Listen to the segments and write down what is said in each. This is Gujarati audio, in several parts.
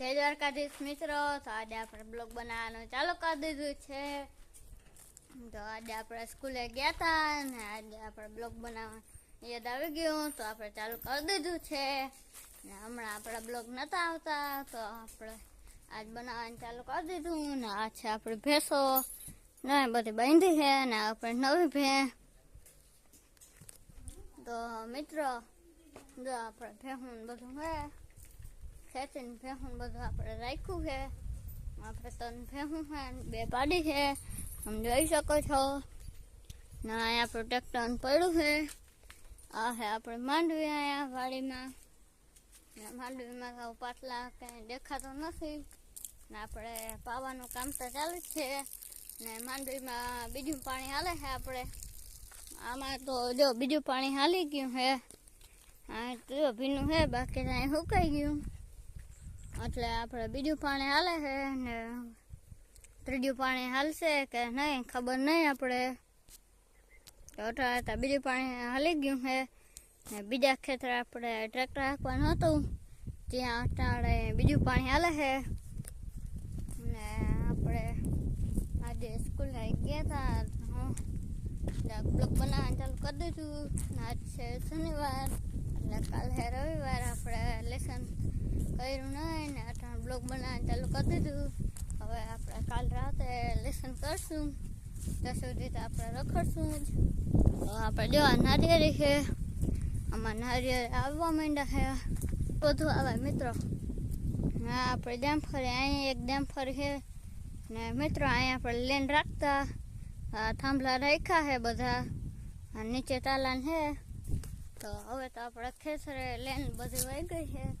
જય દ્વારકાધીશ મિત્રો તો આજે આપણે બ્લોગ બનાવવાનું ચાલુ કરી દીધું છે તો આજે આપણે સ્કૂલે ગયા હતા ને આજે આપણે બ્લોગ બનાવવાનું યાદ આવી ગયું તો આપણે ચાલુ કરી દીધું છે ને હમણાં આપણા બ્લોગ નહોતા આવતા તો આપણે આજ બનાવવાનું ચાલુ કરી દીધું ને આ છે આપણી ભેંસો ને બધી બાંધી છે ને આપણે નવી ભેં તો મિત્રો જો આપણે ભેહું ને બધું છે ખેંચીને ભેહું બધું આપણે રાખ્યું છે આપણે ત્રણ ભેહું છે ને બે પાડી છે તમે જોઈ શકો છો ને અહીંયા આપણું ટ્રેક્ટર પડ્યું છે આ છે આપણે માંડવી અહીંયા વાડીમાં ને માંડવીમાં કાંઈ પાટલા કંઈ દેખાતો નથી ને આપણે પાવાનું કામ તો ચાલુ જ છે ને માંડવીમાં બીજું પાણી હાલે છે આપણે આમાં તો જો બીજું પાણી હાલી ગયું છે હા તો જો ભીનું છે બાકી તો અહીં સુકાઈ ગયું એટલે આપણે બીજું પાણી હાલે છે ને ત્રીજું પાણી હાલશે કે નહીં ખબર નહીં આપણે તો અઠવાડિયા તો બીજું પાણી હાલી ગયું છે ને બીજા ખેતર આપણે ટ્રેક્ટર હાંકવાનું હતું ત્યાં અટાણે બીજું પાણી હાલે છે ને આપણે આજે સ્કૂલે ગયા હતા હું બ્લોક બનાવવાનું ચાલુ કરી દીધું ને આજ છે શનિવાર એટલે કાલે રવિવાર આપણે લેસન કર્યું નહીં ને અટાણ બ્લોગ બનાવીને ચાલુ કરી દીધું. હવે આપણે કાલ રાતે લેસન કરશું. ત્યાં સુધી તો આપણે રખડશું જ. આપણે જોવા નારિયેળ છે. આમાં નારિયેળ આવવા માંડ્યા છે. બધું આવે મિત્રો. હા, આપણે ડેમ્ફર અહીંયા એક ડેમ્ફર છે. ને મિત્રો, અહીંયા આપણે લેન રાખતા. થાંભલા રાખ્યા છે બધા. નીચે તાલાન છે. તો હવે તો આપણે ખેસરે લેન બધી વહી ગઈ છે.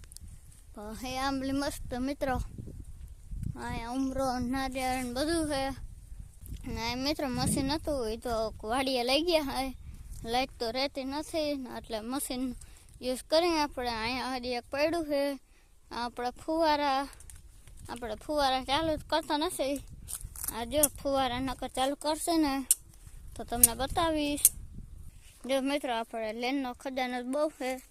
હે આંબલી મસ્ત મિત્રો. અહીંયા ઉમરો, નારિયેળ બધું છે. ને મિત્રો મશીન હતું એ તો વાડીએ લઈ ગયા હોય લાઈટ તો રહેતી નથી એટલે મશીન યુઝ કરીને આપણે અહીંયા હજી એક પડ્યું છે. આપણે ફુવારા આપણે ફુવારા ચાલુ જ કરતા નથી. આ જો ફુવારા નકર ચાલુ કરશે ને, તો તમને બતાવીશ. જો મિત્રો, આપણે લેનનો ખજાનો બહુ છે.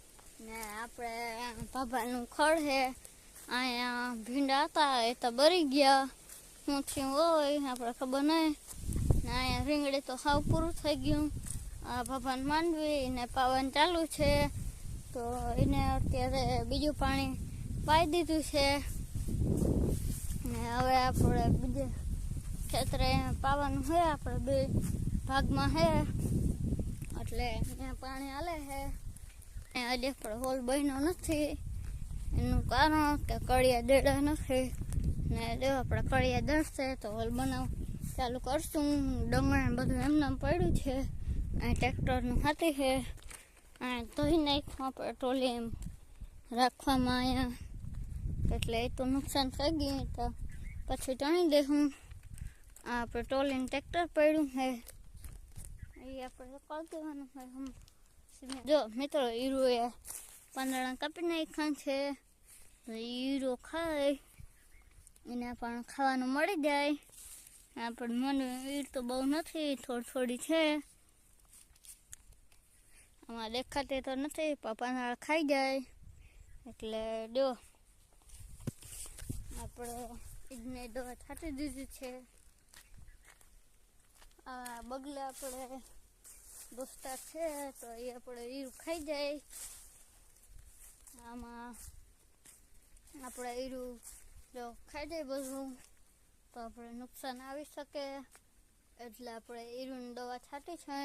ને આપણે ભાભાનું ખડ છે. અહીંયા ભીંડા હતા, એ તો બરી ગયા. હું થયું હોય, આપણે ખબર નહીં ને અહીંયા રીંગણી તો સાવ પૂરું થઈ ગયું. આ ભગવાન માંડવી ને પાવન ચાલુ છે. તો એને અત્યારે બીજું પાણી પાઈ દીધું છે. ને હવે આપણે બીજે ખેતરે પાવાનું છે, આપણે બે ભાગમાં છે. એટલે અહીંયા પાણી હાલે છે. અહીંયા હજી આપણે હોલ બન્યો નથી એનું કારણ કે કળિયા દેડા નથી ને જો આપણે કળિયા દળશે તો હોલ બનાવ ચાલુ કરશું ડંગણ બધું એમને પડ્યું છે અહીં ટ્રેક્ટરનું હાથી છે અહીં ધોઈ નાખવા આપણે ટ્રોલી એમ રાખવામાં અહીંયા એટલે એ તો નુકસાન થઈ ગયું તો પછી ટણી દેવું આ આપણે ટ્રોલીને ટ્રેક્ટર પડ્યું છે એ આપણે કરી દેવાનું હોય હમ જો, મિત્રો, હીરોએ પાંદડા કાપી નાખ્યા છે. હીરો ખાય. એને પણ ખાવાનું મળી જાય. આપણે મને ઈર તો બહુ નથી, થોડી થોડી છે. આમાં દેખાતી તો નથી પપ્પાના ખાઈ જાય. એટલે જો, આપણે ઈદને દવા છાંટી દીધી છે. આ બગલે આપણે દોસ્તાર છે તો એ આપણે ઈરું ખાઈ જાય આમાં આપણે ઈરું જો ખાઈ જાય બધું તો આપણે નુકસાન આવી શકે એટલે આપણે ઈરુની દવા છાંટી છે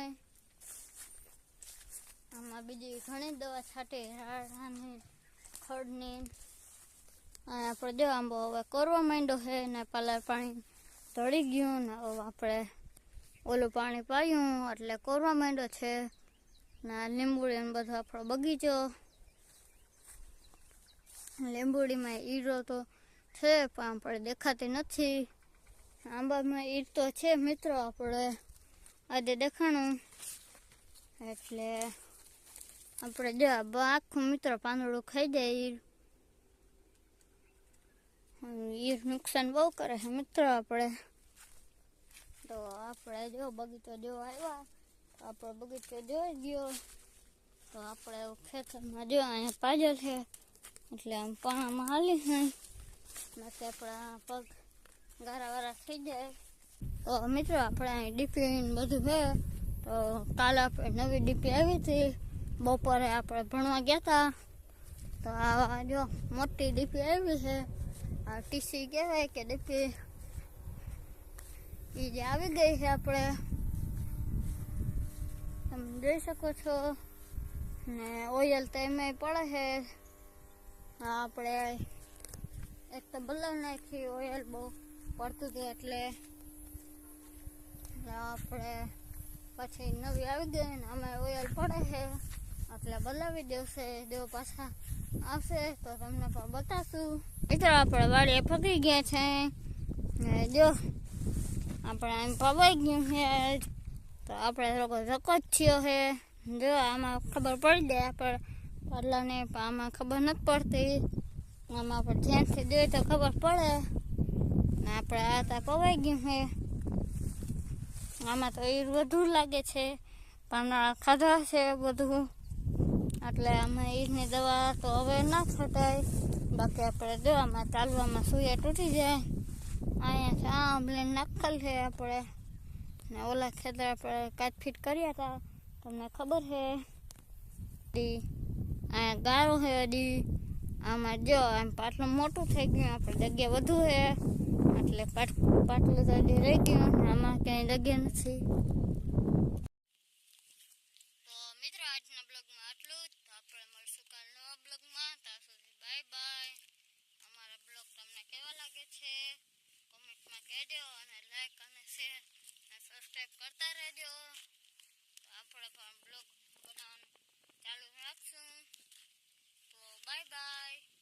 આમાં બીજી ઘણી દવા છાંટી રાડાની ખડની અને આપણે જો આંબો હવે કોરવા માંડ્યો છે ને પાલર પાણી તળી ગયું ને હવે આપણે ઓલું પાણી પાયું, એટલે કોરવા માંડ્યો છે. ને લીંબુડી બધો આપણો બગીચો. લીંબુડીમાં ઈરો તો છે, પણ આપણે દેખાતી નથી. આંબામાં ઈર તો છે મિત્રો આપણે. આજે દેખાણું. એટલે આપણે જો આખું મિત્ર પાંદડું ખાઈ જાય ઈર. ઈર નુકસાન બહુ કરે છે મિત્રો આપણે. તો આપણે જો બગીચો જો આવ્યા. આપણો બગીચો જોઈ ગયો. તો આપણે ખેતરમાં જો અહીંયા પાજો છે. એટલે આમ પાણામાં હાલી છે. નથી આપણા પગ ગારા વારા થઈ જાય. તો મિત્રો આપણે અહીં ડીપી બધું છે. તો કાલે આપણે નવી ડીપી આવી હતી. બપોરે આપણે ભણવા ગયા હતા તો આ જો મોટી ડીપી આવી છે. આ ટીસી કહેવાય કે ડીપી. એ જે આવી ગઈ છે આપણે તમે જોઈ શકો છો ને ઓઇલ તો એમાં પડે છે આ આપણે એક તો બલર નાખી ઓઇલ બહુ પડતું હતું એટલે એટલે આપણે પછી નવી આવી ગઈ ને અમે ઓઇલ પડે છે એટલે બદલાવી દેવશે દેવ પાછા આવશે તો તમને પણ બતાવશું મિત્રો આપણે વાડીએ પકી ગયા છે ને જો આપણે આમ પવાઈ ગયું છે. તો આપણે લોકો ધક્કો જ થયો છે. જો આમાં ખબર પડી જાય આપણે પાટલાને આમાં ખબર નથી પડતી. આમાં આપણે ધ્યાનથી જોઈએ તો ખબર પડે. ને આપણે આ તા પવાઈ ગયું છે. આમાં તો એ વધુ લાગે છે. પાંદડા ખાધા છે બધું. એટલે આમાં ઈરની દવા તો હવે ના છટાય બાકી આપણે જો આમાં ચાલવામાં સૂર્ય તૂટી જાય. અહીંયા છે. આ આંબલીને નાખેલ છે આપણે. ને ઓલા ખેતર આપણે કાચ ફીટ કર્યા હતા. તમને ખબર છે? દી અહીંયા ગાળો છે હજી આમાં જો, આમ પાટલું મોટું થઈ ગયું. આપણે જગ્યા વધુ છે. એટલે પાટ, પાટલું તો રહી ગયું. આમાં ક્યાંય જગ્યા નથી તો મિત્રો આજના બ્લોગમાં આટલું જ તો આપણે મળશું કાલ નવા બ્લોગમાં ત્યાં સુધી બાય બાય અમારા બ્લોગ તમને કેવા લાગે છે કોમેન્ટમાં કહેજો અને લાઈક અને શેર અને સબસ્ક્રાઈબ કરતા રહેજો. તો આપણે પણ બ્લોગ બનાવવાનું ચાલુ રાખશું. તો બાય બાય